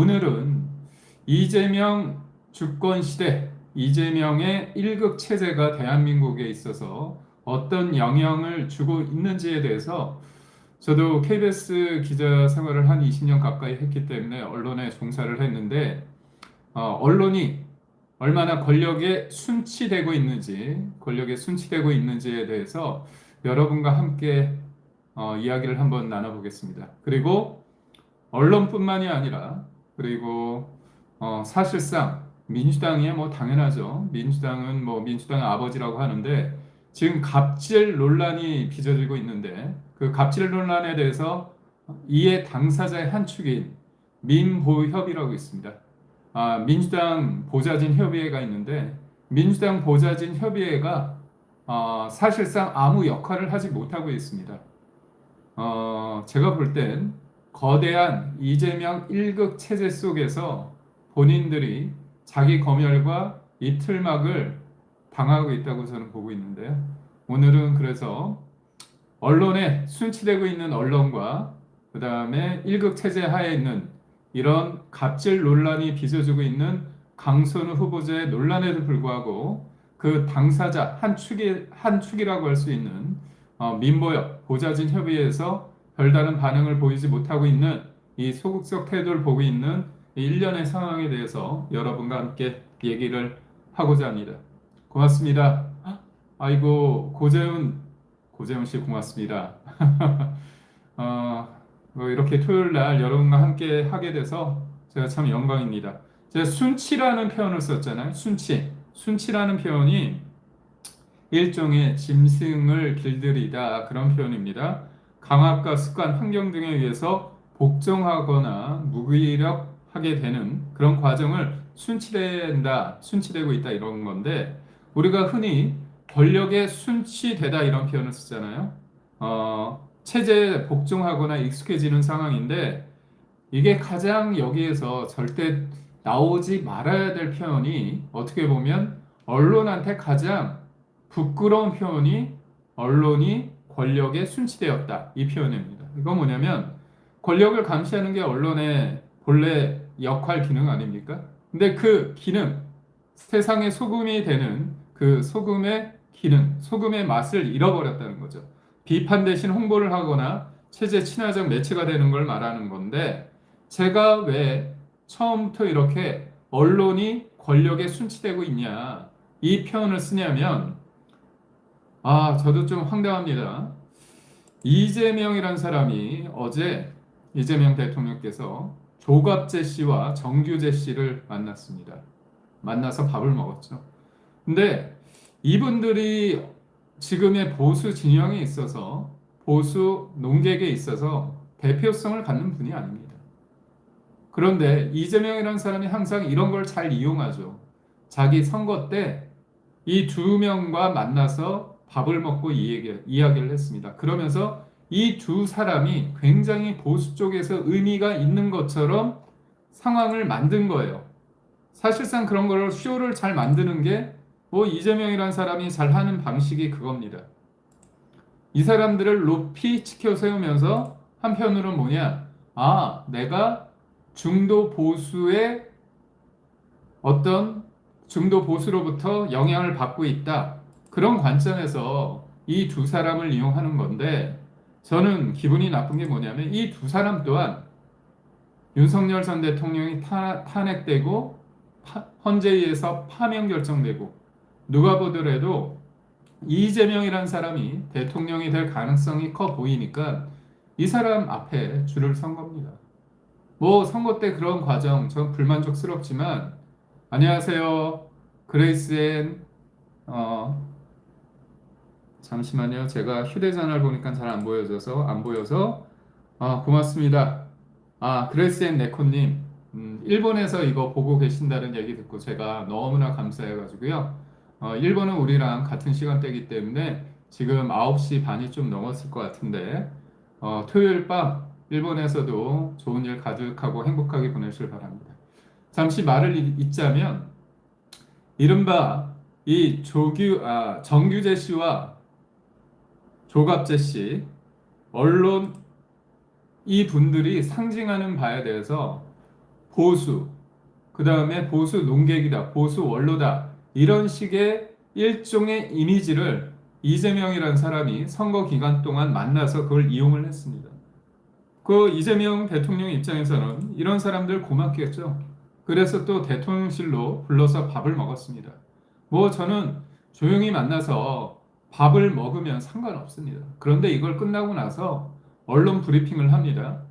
오늘은 이재명 주권 시대, 이재명의 일극 체제가 대한민국에 있어서 어떤 영향을 주고 있는지에 대해서 저도 KBS 기자 생활을 한 20년 가까이 했기 때문에 언론에 종사를 했는데 어, 언론이 얼마나 권력에 순치되고 있는지, 권력에 순치되고 있는지에 대해서 여러분과 함께 어, 이야기를 한번 나눠보겠습니다. 그리고 언론뿐만이 아니라 그리고 어, 사실상 민주당이 뭐 당연하죠. 민주당은 뭐 민주당의 아버지라고 하는데 지금 갑질 논란이 빚어지고 있는데 그 갑질 논란에 대해서 이에 당사자의 한 축인 민보협이라고 있습니다. 아, 민주당 보좌진 협의회가 있는데 민주당 보좌진 협의회가 어, 사실상 아무 역할을 하지 못하고 있습니다. 어, 제가 볼 땐 거대한 이재명 일극 체제 속에서 본인들이 자기 검열과 이 틀막을 당하고 있다고 저는 보고 있는데요. 오늘은 그래서 언론에 순치되고 있는 언론과 그 다음에 일극 체제 하에 있는 이런 갑질 논란이 빚어지고 있는 강선우 후보자의 논란에도 불구하고 그 당사자 한 축이 한 축이라고 할 수 있는 어, 민보협 보좌진 협의회에서 별다른 반응을 보이지 못하고 있는 이 소극적 태도를 보고 있는 이 일련의 상황에 대해서 여러분과 함께 얘기를 하고자 합니다. 고맙습니다. 아이고 고재훈 고재훈 씨 고맙습니다. 어, 뭐 이렇게 토요일 날 여러분과 함께 하게 돼서 제가 참 영광입니다. 제가 순치라는 표현을 썼잖아요. 순치. 순치라는 표현이 일종의 짐승을 길들이다 그런 표현입니다. 강압과 습관, 환경 등에 의해서 복종하거나 무기력하게 되는 그런 과정을 순치된다, 순치되고 있다 이런 건데 우리가 흔히 권력에 순치되다 이런 표현을 쓰잖아요. 어, 체제에 복종하거나 익숙해지는 상황인데 이게 가장 여기에서 절대 나오지 말아야 될 표현이 어떻게 보면 언론한테 가장 부끄러운 표현이 언론이 권력에 순치되었다 이 표현입니다. 이건 뭐냐면 권력을 감시하는 게 언론의 본래 역할 기능 아닙니까? 근데 그 기능 세상의 소금이 되는 그 소금의 기능, 소금의 맛을 잃어버렸다는 거죠. 비판 대신 홍보를 하거나 체제 친화적 매체가 되는 걸 말하는 건데 제가 왜 처음부터 이렇게 언론이 권력에 순치되고 있냐 이 표현을 쓰냐면 아 저도 좀 황당합니다. 이재명이란 사람이 어제 이재명 대통령께서 조갑재 씨와 정규재 씨를 만났습니다. 만나서 밥을 먹었죠. 근데 이분들이 지금의 보수 진영에 있어서 보수 농객에 있어서 대표성을 갖는 분이 아닙니다. 그런데 이재명이라는 사람이 항상 이런 걸 잘 이용하죠. 자기 선거 때 이 두 명과 만나서 밥을 먹고 이야기, 이야기를 했습니다. 그러면서 이 두 사람이 굉장히 보수 쪽에서 의미가 있는 것처럼 상황을 만든 거예요. 사실상 그런 걸 쇼를 잘 만드는 게 뭐 이재명이라는 사람이 잘 하는 방식이 그겁니다. 이 사람들을 높이 치켜 세우면서 한편으로는 뭐냐? 아, 내가 중도 보수의 어떤 중도 보수로부터 영향을 받고 있다. 그런 관점에서 이 두 사람을 이용하는 건데 저는 기분이 나쁜 게 뭐냐면 이 두 사람 또한 윤석열 전 대통령이 타, 탄핵되고 파, 헌재에서 파면 결정되고 누가 보더라도 이재명이라는 사람이 대통령이 될 가능성이 커 보이니까 이 사람 앞에 줄을 선 겁니다. 뭐 선거 때 그런 과정 전 불만족스럽지만 안녕하세요 그레이스 앤 어 잠시만요. 제가 휴대전화를 보니까 잘 안 보여져서 안 보여서 아 고맙습니다. 아 그레이스앤 네코님. 음, 일본에서 이거 보고 계신다는 얘기 듣고 제가 너무나 감사해가지고요. 어, 일본은 우리랑 같은 시간대이기 때문에 지금 9시 반이 좀 넘었을 것 같은데 어, 토요일 밤 일본에서도 좋은 일 가득하고 행복하게 보내실 바랍니다. 잠시 말을 잇자면 이른바 이 조규 아, 정규재 씨와 조갑재 씨 언론 이 분들이 상징하는 바에 대해서 보수, 그 다음에 보수 농객이다, 보수 원로다 이런 식의 일종의 이미지를 이재명이라는 사람이 선거 기간 동안 만나서 그걸 이용을 했습니다. 그 이재명 대통령 입장에서는 이런 사람들 고맙겠죠. 그래서 또 대통령실로 불러서 밥을 먹었습니다. 뭐 저는 조용히 만나서 밥을 먹으면 상관없습니다. 그런데 이걸 끝나고 나서 언론 브리핑을 합니다.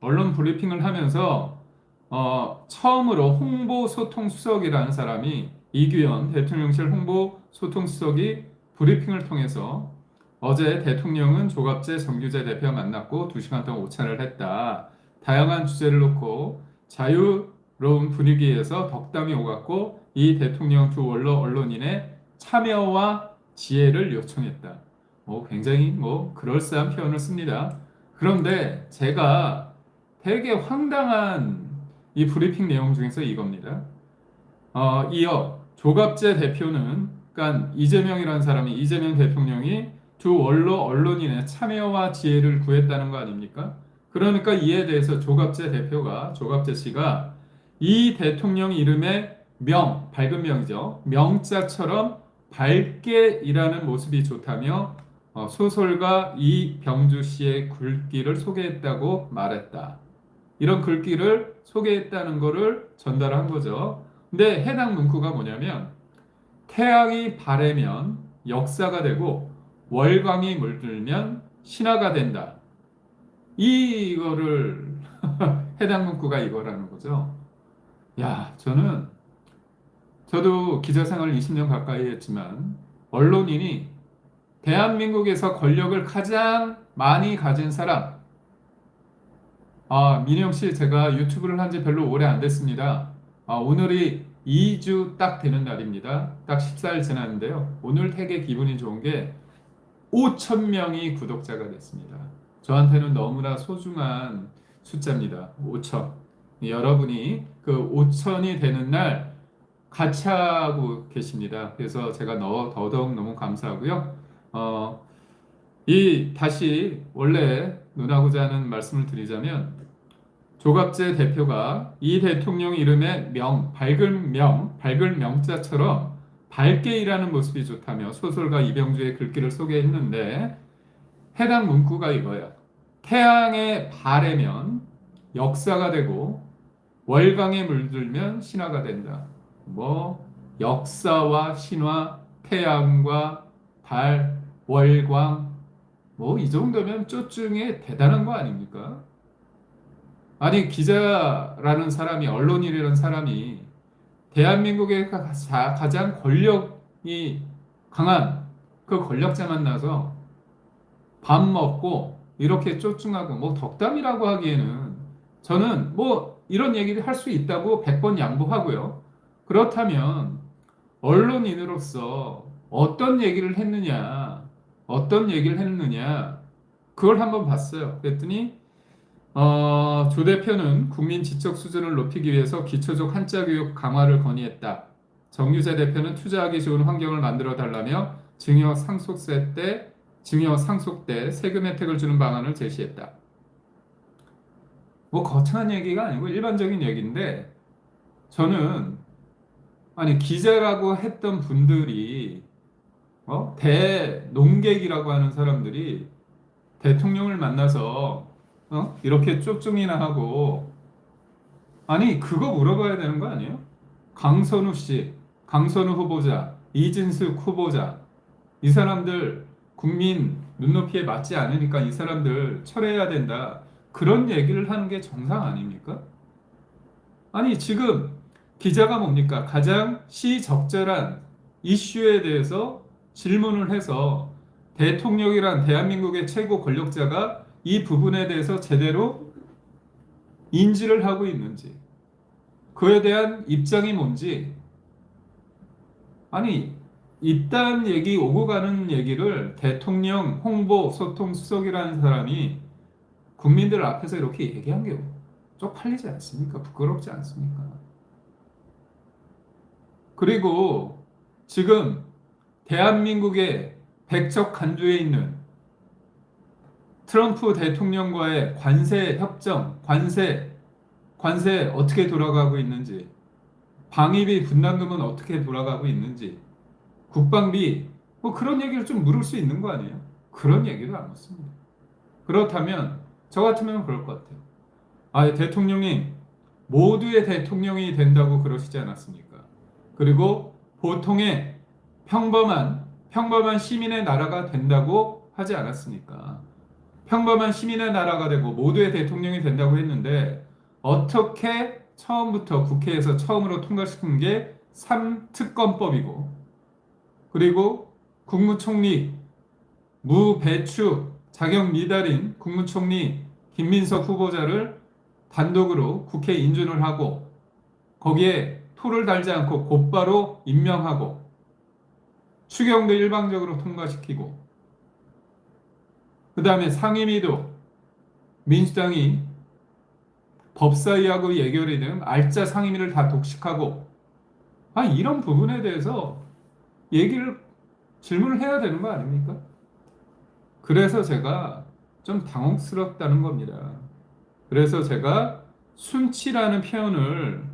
언론 브리핑을 하면서 어, 처음으로 홍보 소통 수석이라는 사람이 이규현 대통령실 홍보 소통 수석이 브리핑을 통해서 어제 대통령은 조갑재 정규재 대표 만났고 2시간 동안 오찬을 했다. 다양한 주제를 놓고 자유로운 분위기에서 덕담이 오갔고 이 대통령 두 원로 언론인의 참여와 지혜를 요청했다. 뭐 굉장히 뭐 그럴싸한 표현을 씁니다. 그런데 제가 되게 황당한 이 브리핑 내용 중에서 이겁니다. 어, 이어 조갑재 대표는 그러니까 이재명이라는 사람이 이재명 대통령이 두 원로 언론인의 참여와 지혜를 구했다는 거 아닙니까? 그러니까 이에 대해서 조갑재 대표가 조갑재 씨가 이 대통령 이름의 명 밝은 명이죠 명자처럼 밝게 일하는 모습이 좋다며 어, 소설가 이병주 씨의 글귀를 소개했다고 말했다. 이런 글귀를 소개했다는 것을 전달한 거죠. 근데 해당 문구가 뭐냐면 태양이 바래면 역사가 되고 월광이 물들면 신화가 된다. 이거를 해당 문구가 이거라는 거죠. 야, 저는 저도 기자 생활 20년 가까이 했지만 언론인이 대한민국에서 권력을 가장 많이 가진 사람 아, 민영 씨 제가 유튜브를 한 지 별로 오래 안 됐습니다. 아, 오늘이 2주 딱 되는 날입니다. 딱 14일 지났는데요. 오늘 되게 기분이 좋은 게 5천 명이 구독자가 됐습니다. 저한테는 너무나 소중한 숫자입니다. 5천. 여러분이 그 5천이 되는 날 같이 하고 계십니다. 그래서 제가 너, 더더욱 너무 감사하고요. 어, 이 다시 원래 눈하고자 하는 말씀을 드리자면 조갑재 대표가 이 대통령 이름의 명, 밝은 명, 밝은 명자처럼 밝게 일하는 모습이 좋다며 소설가 이병주의 글귀를 소개했는데 해당 문구가 이거예요. 태양에 바래면 역사가 되고 월광에 물들면 신화가 된다. 뭐 역사와 신화, 태양과 달, 월광 뭐 이 정도면 쪼증에 대단한 거 아닙니까? 아니 기자라는 사람이 언론인이라는 사람이 대한민국의 가- 가장 권력이 강한 그 권력자 만나서 밥 먹고 이렇게 쪼증하고 뭐 덕담이라고 하기에는 저는 뭐 이런 얘기를 할 수 있다고 100번 양보하고요. 그렇다면 언론인으로서 어떤 얘기를 했느냐, 어떤 얘기를 했느냐, 그걸 한번 봤어요. 그랬더니 어, 조 대표는 국민 지적 수준을 높이기 위해서 기초적 한자 교육 강화를 건의했다. 정유재 대표는 투자하기 좋은 환경을 만들어 달라며 증여 상속세 때 증여 상속 때 세금 혜택을 주는 방안을 제시했다. 뭐 거창한 얘기가 아니고 일반적인 얘기인데 저는 아니 기자라고 했던 분들이 어? 대농객이라고 하는 사람들이 대통령을 만나서 어? 이렇게 쪽중이나 하고 아니 그거 물어봐야 되는 거 아니에요? 강선우 씨, 강선우 후보자, 이진숙 후보자 이 사람들 국민 눈높이에 맞지 않으니까 이 사람들 철회해야 된다. 그런 얘기를 하는 게 정상 아닙니까? 아니 지금 기자가 뭡니까? 가장 시적절한 이슈에 대해서 질문을 해서 대통령이란 대한민국의 최고 권력자가 이 부분에 대해서 제대로 인지를 하고 있는지 그에 대한 입장이 뭔지 아니 이딴 얘기 오고 가는 얘기를 대통령 홍보 소통 수석이라는 사람이 국민들 앞에서 이렇게 얘기한 게 쪽팔리지 않습니까? 부끄럽지 않습니까? 그리고 지금 대한민국의 백척 간주에 있는 트럼프 대통령과의 관세 협정, 관세 관세 어떻게 돌아가고 있는지, 방위비 분담금은 어떻게 돌아가고 있는지, 국방비 뭐 그런 얘기를 좀 물을 수 있는 거 아니에요? 그런 얘기도 안 묻습니다. 그렇다면 저 같으면 그럴 것 같아요. 아, 대통령님 모두의 대통령이 된다고 그러시지 않았습니까? 그리고 보통의 평범한 평범한 시민의 나라가 된다고 하지 않았습니까? 평범한 시민의 나라가 되고 모두의 대통령이 된다고 했는데 어떻게 처음부터 국회에서 처음으로 통과시킨 게 3특검법이고 그리고 국무총리 무배추 자격 미달인 국무총리 김민석 후보자를 단독으로 국회 인준을 하고 거기에 토를 달지 않고 곧바로 임명하고 추경도 일방적으로 통과시키고 그 다음에 상임위도 민주당이 법사위하고 예결이 등 알짜 상임위를 다 독식하고 아 이런 부분에 대해서 얘기를 질문을 해야 되는 거 아닙니까? 그래서 제가 좀 당혹스럽다는 겁니다. 그래서 제가 순치라는 표현을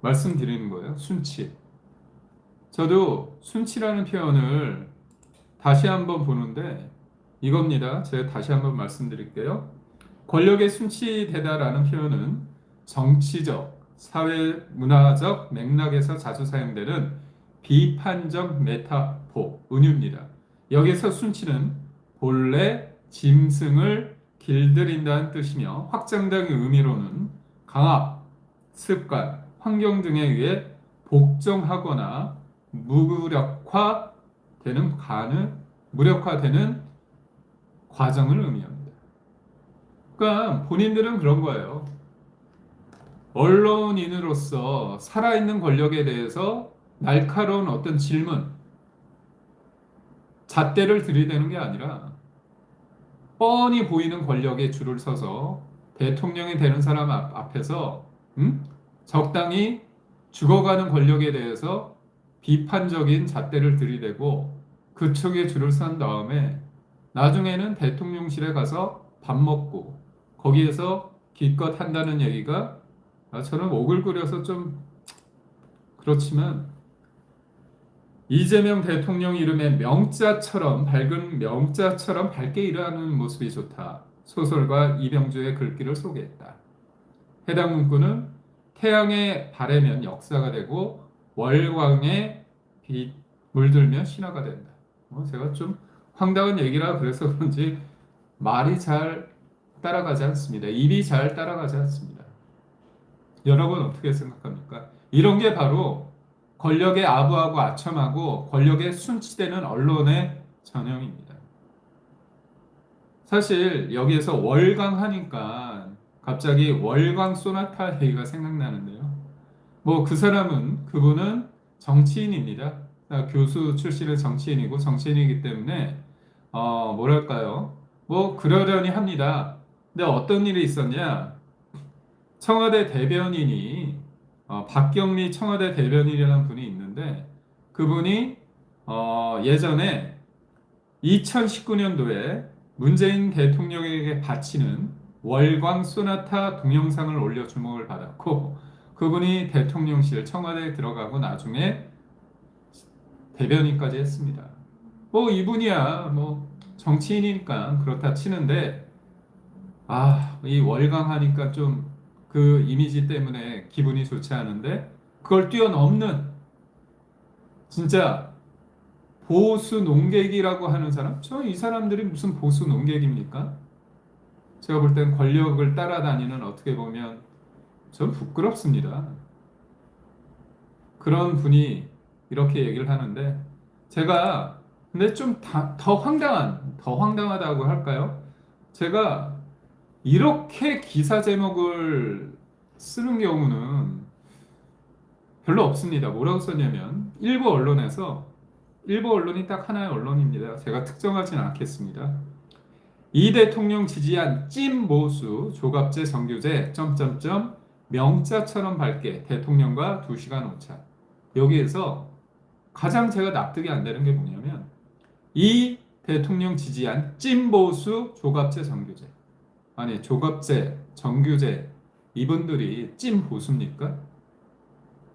말씀드리는 거예요. 순치. 저도 순치라는 표현을 다시 한번 보는데 이겁니다. 제가 다시 한번 말씀드릴게요. 권력의 순치되다라는 표현은 정치적, 사회 문화적 맥락에서 자주 사용되는 비판적 메타포, 은유입니다. 여기서 순치는 본래 짐승을 길들인다는 뜻이며 확장된 의미로는 강압, 습관, 환경 등에 의해 복종하거나 무력화되는 가는 무력화되는 과정을 의미합니다. 그러니까 본인들은 그런 거예요. 언론인으로서 살아있는 권력에 대해서 날카로운 어떤 질문, 잣대를 들이대는 게 아니라 뻔히 보이는 권력에 줄을 서서 대통령이 되는 사람 앞, 앞에서 음? 적당히 죽어가는 권력에 대해서 비판적인 잣대를 들이대고 그쪽에 줄을 선 다음에 나중에는 대통령실에 가서 밥 먹고 거기에서 기껏 한다는 얘기가 아, 저는 오글거려서 좀 그렇지만 이재명 대통령 이름의 명자처럼 밝은 명자처럼 밝게 일하는 모습이 좋다. 소설가 이병주의 글귀를 소개했다. 해당 문구는 태양에 바래면 역사가 되고 월광에 빛 물들면 신화가 된다. 뭐 제가 좀 황당한 얘기라 그래서 그런지 말이 잘 따라가지 않습니다. 입이 잘 따라가지 않습니다. 여러분 어떻게 생각합니까? 이런 게 바로 권력에 아부하고 아첨하고 권력에 순치되는 언론의 전형입니다. 사실 여기에서 월광 하니까 갑자기 월광 소나타 얘기가 생각나는데요. 뭐 그 사람은 그분은 정치인입니다. 교수 출신의 정치인이고 정치인이기 때문에 어 뭐랄까요? 뭐 그러려니 합니다. 근데 어떤 일이 있었냐? 청와대 대변인이 어, 박경리 청와대 대변인이라는 분이 있는데 그분이 어, 예전에 2019년도에 문재인 대통령에게 바치는 월광 소나타 동영상을 올려 주목을 받았고 그분이 대통령실 청와대에 들어가고 나중에 대변인까지 했습니다. 뭐 이분이야 뭐 정치인이니까 그렇다 치는데 아 이 월광 하니까 좀 그 이미지 때문에 기분이 좋지 않은데 그걸 뛰어넘는 진짜 보수 농객이라고 하는 사람? 저 이 사람들이 무슨 보수 농객입니까? 제가 볼 땐 권력을 따라다니는 어떻게 보면 전 부끄럽습니다. 그런 분이 이렇게 얘기를 하는데 제가 근데 좀 더 황당한 더 황당하다고 할까요? 제가 이렇게 기사 제목을 쓰는 경우는 별로 없습니다. 뭐라고 썼냐면 일부 언론에서 일부 언론이 딱 하나의 언론입니다. 제가 특정하진 않겠습니다. 이 대통령 지지한 찐 모수 조갑제 정규제 점점점 명자처럼 밝게 대통령과 2시간 오차 여기에서 가장 제가 납득이 안 되는 게 뭐냐면 이 대통령 지지한 찐 보수 조갑제 정규제 아니 조갑제 정규제 이분들이 찐 보수입니까?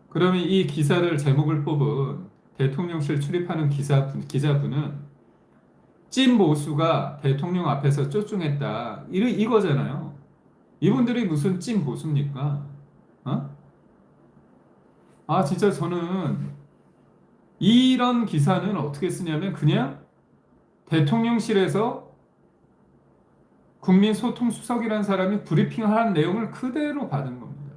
그러면 이 기사를 제목을 뽑은 대통령실 출입하는 기사분, 기자분은 찐 보수가 대통령 앞에서 쫓중했다. 이, 이거잖아요. 이분들이 무슨 찐 보수입니까? 어? 아, 진짜 저는 이런 기사는 어떻게 쓰냐면 그냥 대통령실에서 국민소통수석이라는 사람이 브리핑한 내용을 그대로 받은 겁니다.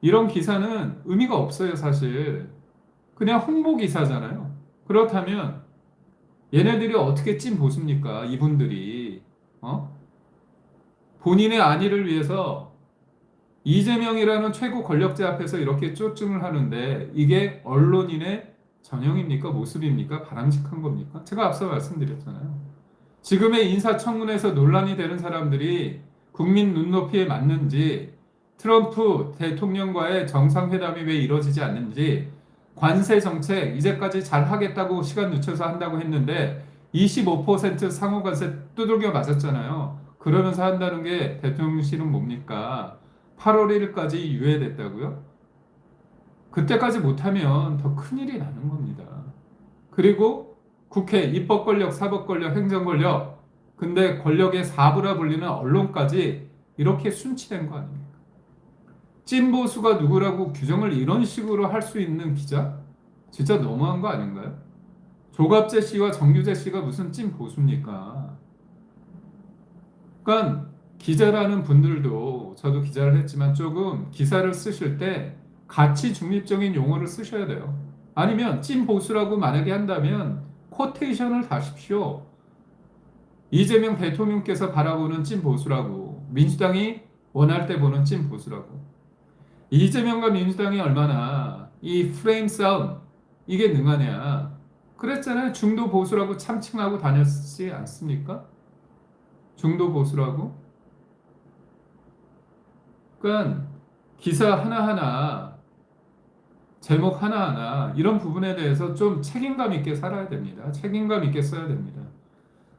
이런 기사는 의미가 없어요, 사실. 그냥 홍보 기사잖아요. 그렇다면 얘네들이 어떻게 찐 보수입니까? 이분들이 어? 본인의 안위를 위해서 이재명이라는 최고 권력자 앞에서 이렇게 쪼증을 하는데 이게 언론인의 전형입니까? 모습입니까? 바람직한 겁니까? 제가 앞서 말씀드렸잖아요. 지금의 인사청문회에서 논란이 되는 사람들이 국민 눈높이에 맞는지 트럼프 대통령과의 정상회담이 왜 이루어지지 않는지 관세 정책 이제까지 잘 하겠다고 시간 늦춰서 한다고 했는데 25% 상호 관세 두들겨 맞았잖아요. 그러면서 한다는 게 대통령실은 뭡니까? 8월 1일까지 유예됐다고요? 그때까지 못하면 더 큰일이 나는 겁니다. 그리고 국회 입법 권력, 사법 권력, 행정 권력, 근데 권력의 사부라 불리는 언론까지 이렇게 순치된 거 아닙니까? 찐보수가 누구라고 규정을 이런 식으로 할 수 있는 기자? 진짜 너무한 거 아닌가요? 조갑재 씨와 정유재 씨가 무슨 찐보수입니까? 그러니까 기자라는 분들도 저도 기자를 했지만 조금 기사를 쓰실 때 가치 중립적인 용어를 쓰셔야 돼요. 아니면 찐 보수라고 만약에 한다면 코테이션을 다십시오. 이재명 대통령께서 바라보는 찐 보수라고 민주당이 원할 때 보는 찐 보수라고 이재명과 민주당이 얼마나 이 프레임 싸움 이게 능하냐 그랬잖아요. 중도 보수라고 참칭하고 다녔지 않습니까? 중도 보수라고 그러니까 기사 하나하나 제목 하나하나 이런 부분에 대해서 좀 책임감 있게 살아야 됩니다. 책임감 있게 써야 됩니다.